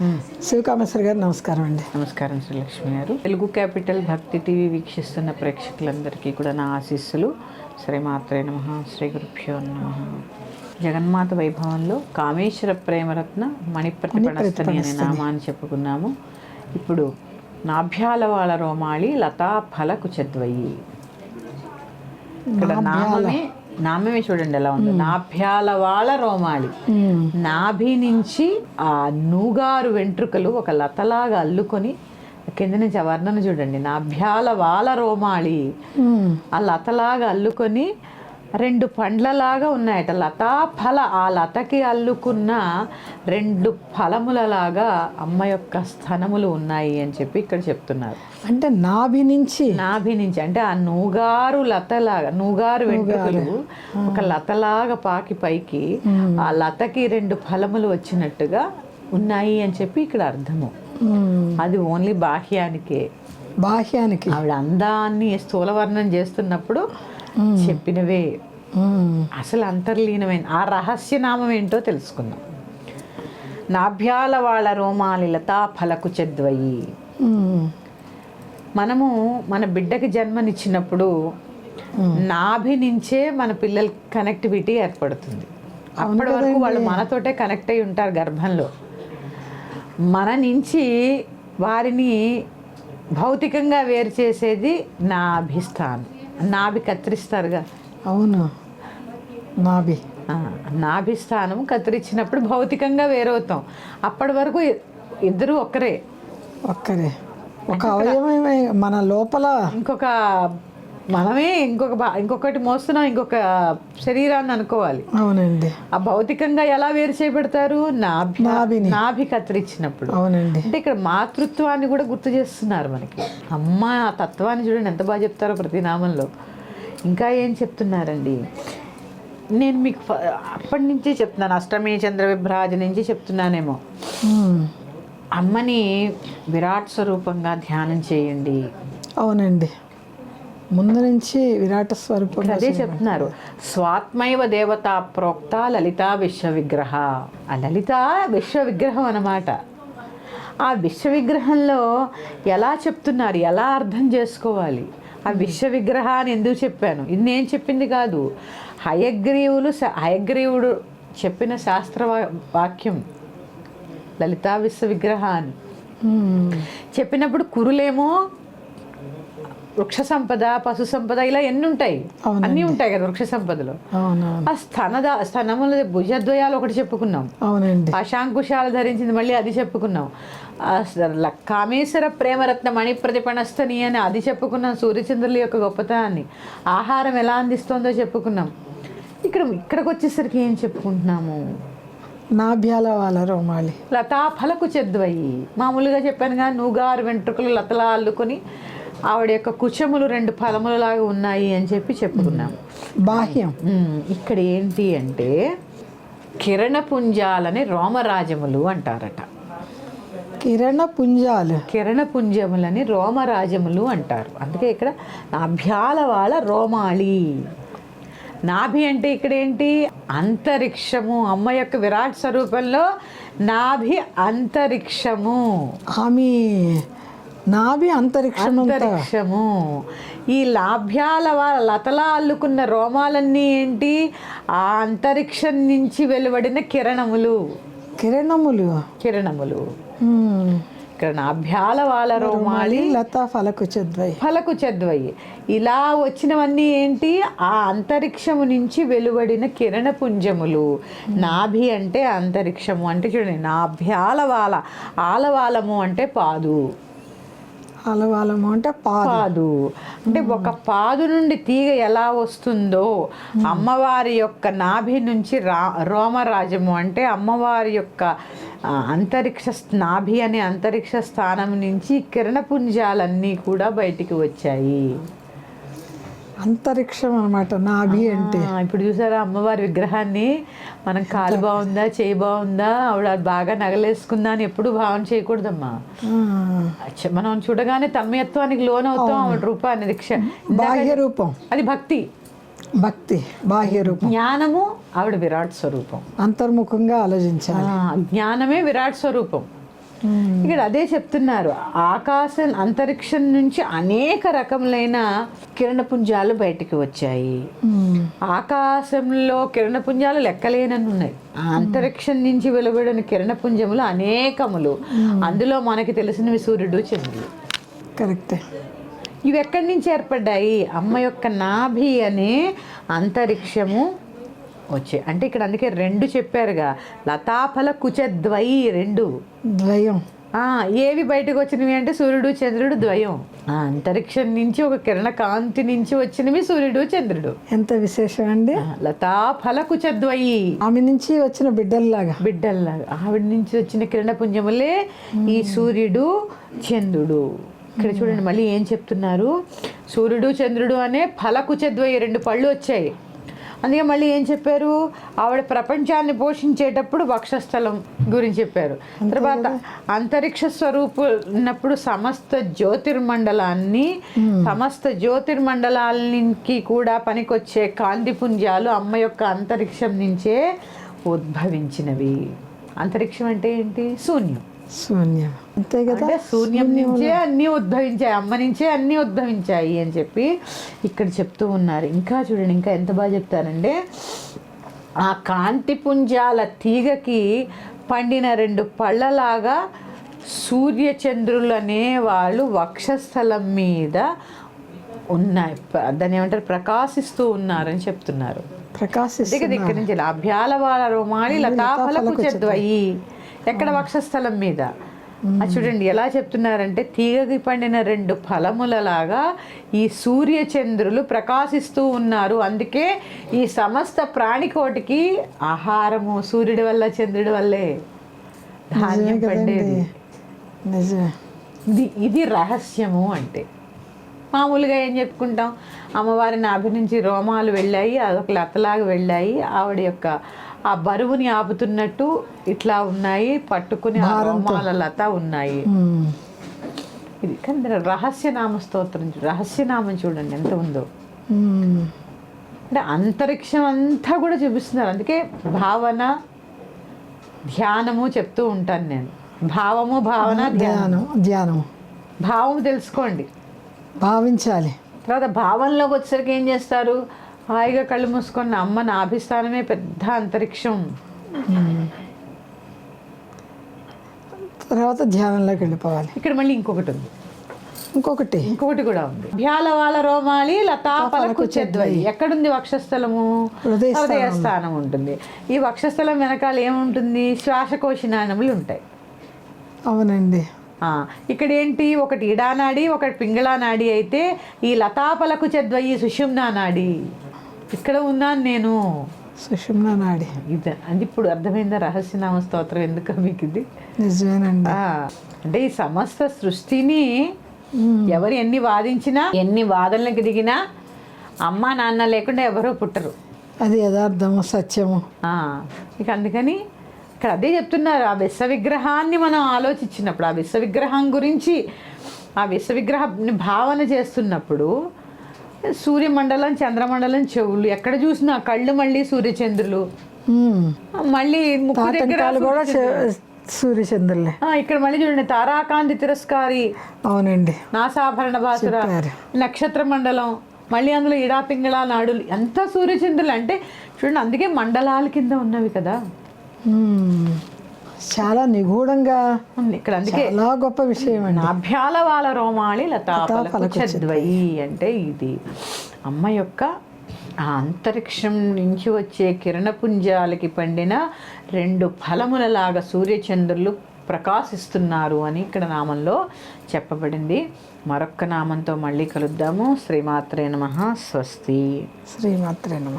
శివకామేశ్వర గారు నమస్కారం అండి. నమస్కారం శ్రీలక్ష్మి గారు. తెలుగు క్యాపిటల్ భక్తి టీవీ వీక్షిస్తున్న ప్రేక్షకులందరికీ కూడా నా ఆశీస్సులు. శ్రీ మాత్రే నమ శ్రీ గురుభ్యో నమ. జగన్మాత వైభవంలో కామేశ్వర ప్రేమరత్న మణిప్రతిపణస్తని అనే నామాన్ని చెప్పుకున్నాము. ఇప్పుడు నాభ్యాల వాళ్ళ రోమాళి లతా ఫల కుచద్వయి ఇక్కడ నామమే నామమే చూడండి ఎలా ఉందో. నాభ్యాల వాళ్ళ రోమాళి. నాభి నుంచి ఆ నూగారు వెంట్రుకలు ఒక లతలాగా అల్లుకొని కింద నుంచి ఆ వర్ణన చూడండి. నాభ్యాల వాల రోమాళి. ఆ లతలాగా అల్లుకొని రెండు పండ్లలాగా ఉన్నాయట. లతా ఫల ఆ లతకి అల్లుకున్న రెండు ఫలములలాగా అమ్మ యొక్క స్థనములు ఉన్నాయి అని చెప్పి ఇక్కడ చెప్తున్నారు. అంటే నాభి నుంచి? నాభి నుంచి. అంటే ఆ నూగారు లతలాగా నూగారు వెంట్రుకలు ఒక లతలాగా పాకి పైకి ఆ లతకి రెండు ఫలములు వచ్చినట్టుగా ఉన్నాయి అని చెప్పి ఇక్కడ అర్థము. అది ఓన్లీ బాహ్యానికే. బాహ్యానికి. ఆవిడ అందాన్ని స్థూలవర్ణం చేస్తున్నప్పుడు చెప్పినవే. అసలు అంతర్లీనమైన ఆ రహస్యనామం ఏంటో తెలుసుకుందాం. నాభ్యాల వాళ్ళ రోమాలి లతా ఫలకు చెద్వయి. మనము మన బిడ్డకి జన్మనిచ్చినప్పుడు నాభి నుంచే మన పిల్లల కనెక్టివిటీ ఏర్పడుతుంది. అప్పటి వరకు వాళ్ళు మనతోటే కనెక్ట్ అయి ఉంటారు గర్భంలో. మన నుంచి వారిని భౌతికంగా వేరు చేసేది నాభిస్థానం. నాభి కత్తిరిస్తారుగా. అవును? నాభి. ఆ, నాభిస్థానం కత్తిరించినప్పుడు భౌతికంగా వేరవుతాం. అప్పటి వరకు ఇద్దరు ఒక్కరే. ఒక్కరే. ఒక అవయవమే మన లోపల ఇంకొక మనమే ఇంకొక బా- ఇంకొకటి మోస్తున్నాం ఇంకొక శరీరాన్ని అనుకోవాలి. అవునండి. ఆ భౌతికంగా ఎలా వేరు చేయబడతారు నాభి. నాభి కత్తిరించినప్పుడు అవునండి. అంటే ఇక్కడ మాతృత్వాన్ని కూడా గుర్తు చేస్తున్నారు మనకి. అమ్మ ఆ తత్వాన్ని చూడండి ఎంత బాగా చెప్తారో ప్రతి నామంలో. ఇంకా ఏం చెప్తున్నారండి? నేను మీకు అప్పటి నుంచే చెప్తున్నాను అష్టమి చంద్ర విభ్రాజ నుంచి చెప్తున్నానేమో. మ్మ్. అమ్మని విరాట్ స్వరూపంగా ధ్యానం చేయండి. అవునండి. ముందు నుంచి విరాట స్వరూపం అదే చెప్తున్నారు. స్వాత్మైవ దేవత ప్రోక్త లలిత విశ్వ విగ్రహ ఆ లలిత విశ్వ విగ్రహం అన్నమాట. ఆ విశ్వ విగ్రహంలో ఎలా చెప్తున్నారు? ఎలా అర్థం చేసుకోవాలి? ఆ విశ్వ విగ్రహాన్ని ఎందుకు చెప్పాను? ఇది నేను చెప్పింది కాదు. హయగ్రీవులు హయగ్రీవుడు చెప్పిన శాస్త్ర వాక్యం. లలితా విశ్వ విగ్రహాన్ని మ్మ్. చెప్పినప్పుడు కురులేమో వృక్ష సంపద పశు సంపద ఇలా ఎన్ని ఉంటాయి. అన్నీ ఉంటాయి కదా వృక్ష సంపదలో ఆ స్తనద స్తనముల భుజద్వయాలు ఒకటి చెప్పుకున్నాం. అవునండి. పాశాంకుశాలు ధరించింది మళ్ళీ అది చెప్పుకున్నాం. కామేశ్వర ప్రేమరత్న మణి ప్రతిపణస్తని అని అది చెప్పుకున్నాం సూర్యచంద్రుల యొక్క గొప్పతనాన్ని. ఆహారం ఎలా అందిస్తుందో చెప్పుకున్నాం. ఇక్కడ ఇక్కడికి వచ్చేసరికి ఏం చెప్పుకుంటున్నాము? నాభ్యాల వాళ్ళ రోమాలి. లతా ఫలకు చెద్వయి మామూలుగా చెప్పాను కానీ నూగారు వెంట్రుకలు లతలా అల్లుకొని ఆవిడ యొక్క కుచములు రెండు ఫలములలాగా ఉన్నాయి అని చెప్పి చెప్పుకున్నాం. బాహ్యం. ఇక్కడ ఏంటి అంటే కిరణపుంజాలని రోమరాజములు అంటారట. కిరణ పుంజాలు కిరణపుంజములని రోమరాజములు అంటారు. అందుకే ఇక్కడ నాభ్యాల వాళ్ళ రోమాళి. నాభి అంటే ఇక్కడ ఏంటి? అంతరిక్షము. అమ్మ యొక్క విరాట్ స్వరూపంలో నాభి అంతరిక్షము. ఆమె. నాభి అంతరిక్షం అంతా అంతరిక్షము. ఈ లాభ్యాల వాళ్ళ లతలా అల్లుకున్న రోమాలన్నీ ఏంటి? ఆ అంతరిక్షం నుంచి వెలువడిన కిరణములు. కిరణములు. కిరణములు. ఇక్కడ నాభ్యాల వాళ్ళ రోమాలి. లతా ఫలకు చద్వై. ఫలకు చద్వయి ఇలా వచ్చినవన్నీ ఏంటి? ఆ అంతరిక్షము నుంచి వెలువడిన కిరణ పుంజములు నాభి అంటే అంతరిక్షము. అంటే చూడండి నాభ్యాలవాల ఆలవాలము అంటే పాదు. అలవాలము అంటే పాద. అంటే ఒక పాదు నుండి తీగ ఎలా వస్తుందో అమ్మవారి యొక్క నాభి నుంచి రా రోమరాజము అంటే అమ్మవారి యొక్క అంతరిక్ష నాభి అనే అంతరిక్ష స్థానం నుంచి కిరణపుంజాలన్నీ కూడా బయటికి వచ్చాయి. అంతరిక్షం అనమాట నాభి అంటే. ఇప్పుడు చూసారా అమ్మవారి విగ్రహాన్ని? మనం కాలు బాగుందా చేయి బాగుందా? ఆవిడ బాగా నగలేసుకుందా అని ఎప్పుడు భావన చేయకూడదమ్మా. మనం చూడగానే తమ్యత్వానికి లోన్ అవుతాం ఆవిడ రూపాన్ని దీక్ష. బాహ్య రూపం. అది భక్తి. భక్తి బాహ్య రూపం. జ్ఞానము ఆవిడ విరాట్ స్వరూపం. అంతర్ముఖంగా ఆలోచించాలి. జ్ఞానమే విరాట్ స్వరూపం. ఇక్కడ అదే చెప్తున్నారు. ఆకాశం అంతరిక్షం నుంచి అనేక రకములైన కిరణపుంజాలు బయటికి వచ్చాయి. ఆకాశంలో కిరణపుంజాలు లెక్కలేనన్ని ఉన్నాయి అంతరిక్షం నుంచి వెలువడిన కిరణపుంజములు అనేకములు. అందులో మనకి తెలిసినవి సూర్యుడు చంద్రుడు. కరెక్టే. ఇవి ఎక్కడి నుంచి ఏర్పడ్డాయి? అమ్మ యొక్క నాభి అనే అంతరిక్షము వచ్చాయి అంటే ఇక్కడ అందుకే రెండు చెప్పారుగా. లతాఫల కుచద్వయి రెండు. ద్వయం. ఆ, ఏవి బయటకు వచ్చినవి అంటే సూర్యుడు చంద్రుడు ద్వయం. ఆ అంతరిక్షం నుంచి ఒక కిరణ కాంతి నుంచి వచ్చినవి సూర్యుడు చంద్రుడు. ఎంత విశేషం అండి? ఆ, లతాఫల కుచద్వయి. ఆమె నుంచి వచ్చిన బిడ్డల్లాగా. బిడ్డల్లాగా. ఆవిడ నుంచి వచ్చిన కిరణ పుంజములే ఈ సూర్యుడు చంద్రుడు. ఇక్కడ చూడండి మళ్ళీ ఏం చెప్తున్నారు? సూర్యుడు చంద్రుడు అనే ఫలకుచద్వయి రెండు పళ్ళు వచ్చాయి. అందుకే మళ్ళీ ఏం చెప్పారు? ఆవిడ ప్రపంచాన్ని పోషించేటప్పుడు వక్షస్థలం గురించి చెప్పారు. తర్వాత అంతరిక్ష స్వరూపు ఉన్నప్పుడు సమస్త జ్యోతిర్మండలాన్ని సమస్త జ్యోతిర్మండలానికి కూడా పనికొచ్చే కాంతి పుంజాలు అమ్మ యొక్క అంతరిక్షం నుంచే ఉద్భవించినవి. అంతరిక్షం అంటే ఏంటి? శూన్యం. శూన్యం. అంతే కదా? శూన్యం నుంచే అన్నీ ఉద్భవించాయి అమ్మ నుంచే అన్నీ ఉద్భవించాయి అని చెప్పి ఇక్కడ చెప్తూ ఉన్నారు. ఇంకా చూడండి ఇంకా ఎంత బాగా చెప్తారంటే ఆ కాంతి పుంజాల తీగకి పండిన రెండు పళ్ళలాగా సూర్యచంద్రులు అనే వాళ్ళు వక్షస్థలం మీద ఉన్నాయి. దాన్ని ఏమంటారు? ప్రకాశిస్తూ ఉన్నారని చెప్తున్నారు. ప్రకాశిస్తుంది దిగ దిక్కడి నుంచి. అభ్యాల వాళ్ళ రోమాలి లతాఫలకు చద్వయి ఎక్కడ వక్షస్థలం మీద? చూడండి ఎలా చెప్తున్నారంటే తీగకి పండిన రెండు ఫలములలాగా ఈ సూర్యచంద్రులు ప్రకాశిస్తూ ఉన్నారు. అందుకే ఈ సమస్త ప్రాణికోటికి ఆహారము సూర్యుడి వల్ల చంద్రుడి వల్లే. ధాన్యం పండేది. ఇది ఇది రహస్యము అంటే. మామూలుగా ఏం చెప్పుకుంటాం? అమ్మవారి నాభి నుంచి రోమాలు వెళ్ళాయి అదొక లతలాగా వెళ్ళాయి. ఆవిడ యొక్క ఆ బరువుని ఆపుతున్నట్టు ఇట్లా ఉన్నాయి పట్టుకుని ఆ రోమాల లత ఉన్నాయి. ఇది కానీ రహస్యనామ స్తోత్రం రహస్యనామం చూడండి ఎంత ఉందో. అంటే అంతరిక్షం అంతా కూడా చూపిస్తున్నారు. అందుకే భావన ధ్యానము చెప్తూ ఉంటాను నేను. భావము భావన ధ్యానం ధ్యానం. భావం తెలుసుకోండి. భావించాలి. తర్వాత భావనలోకి వచ్చేసరికి ఏం చేస్తారు? హాయిగా కళ్ళు మూసుకొని అమ్మ నా అభిస్థానమే పెద్ద అంతరిక్షం. తర్వాత ధ్యానంలోకి వెళ్ళిపోవాలి. ఇక్కడ మళ్ళీ ఇంకొకటి ఉంది. ఇంకొకటి. ఇంకొకటి కూడా ఉంది. భ్యాలవాల రోమాలి లతాపలకు చెద్వయి ఎక్కడుంది వక్షస్థలము? హృదయ స్థానం ఉంటుంది. ఈ వక్షస్థలం వెనకాల ఏముంటుంది? శ్వాసకోశ నాణములు ఉంటాయి. అవునండి. ఇక్కడ ఏంటి ఒకటి ఇడానాడి ఒకటి పింగళా నాడి అయితే ఈ లతాపలకు చెద్వయి సుషుమ్నా నాడి ఇక్కడ ఉన్నాను నేను సుషుమ్న నాడి ఇది. అది ఇప్పుడు అర్థమైందా? రహస్యనామ స్తోత్రం ఎందుకు మీకు ఇది? నిజమేనండి. అంటే ఈ సమస్త సృష్టిని ఎవరు ఎన్ని వాదించినా ఎన్ని వాదనలకు దిగినా అమ్మ నాన్న లేకుండా ఎవరో పుట్టరు. అది యథార్థము సత్యము? ఇక అందుకని ఇక్కడ అదే చెప్తున్నారు. ఆ విశ్వ విగ్రహాన్ని మనం ఆలోచించినప్పుడు ఆ విశ్వ విగ్రహం గురించి ఆ విశ్వ విగ్రహ భావన చేస్తున్నప్పుడు సూర్యమండలం చంద్రమండలం చెవులు. ఎక్కడ చూసినా కళ్ళు మళ్ళీ సూర్యచంద్రులు. మళ్ళీ ముక్కు దగ్గర తాటంకాలు కూడా చే- సూర్యచంద్రులే. ఇక్కడ మళ్ళీ చూడండి తారాకాంతి తిరస్కారి. అవునండి. నాసాభరణ భాసుర. నక్షత్ర మండలం మళ్ళీ అందులో ఇడా పింగళ నాడులు. ఎంత సూర్యచంద్రులు అంటే చూడండి అందుకే మండలాల కింద ఉన్నవి కదా. చాలా నిగూఢంగా ఉంది. ఇక్కడ అందుకే చాలా గొప్ప విషయం అండి నాభ్యాల వాళ్ళ రోమాళి లతాపలకు లతాపలకు చద్వయి అంటే ఇది. అమ్మ యొక్క ఆ అంతరిక్షం నుంచి వచ్చే కిరణపుంజాలకి పండిన రెండు ఫలములలాగా సూర్యచంద్రులు ప్రకాశిస్తున్నారు అని ఇక్కడ నామంలో చెప్పబడింది. మరొక్క నామంతో మళ్ళీ కలుద్దాము. శ్రీమాత్రే నమ. స్వస్తి. శ్రీమాత్రే నమ.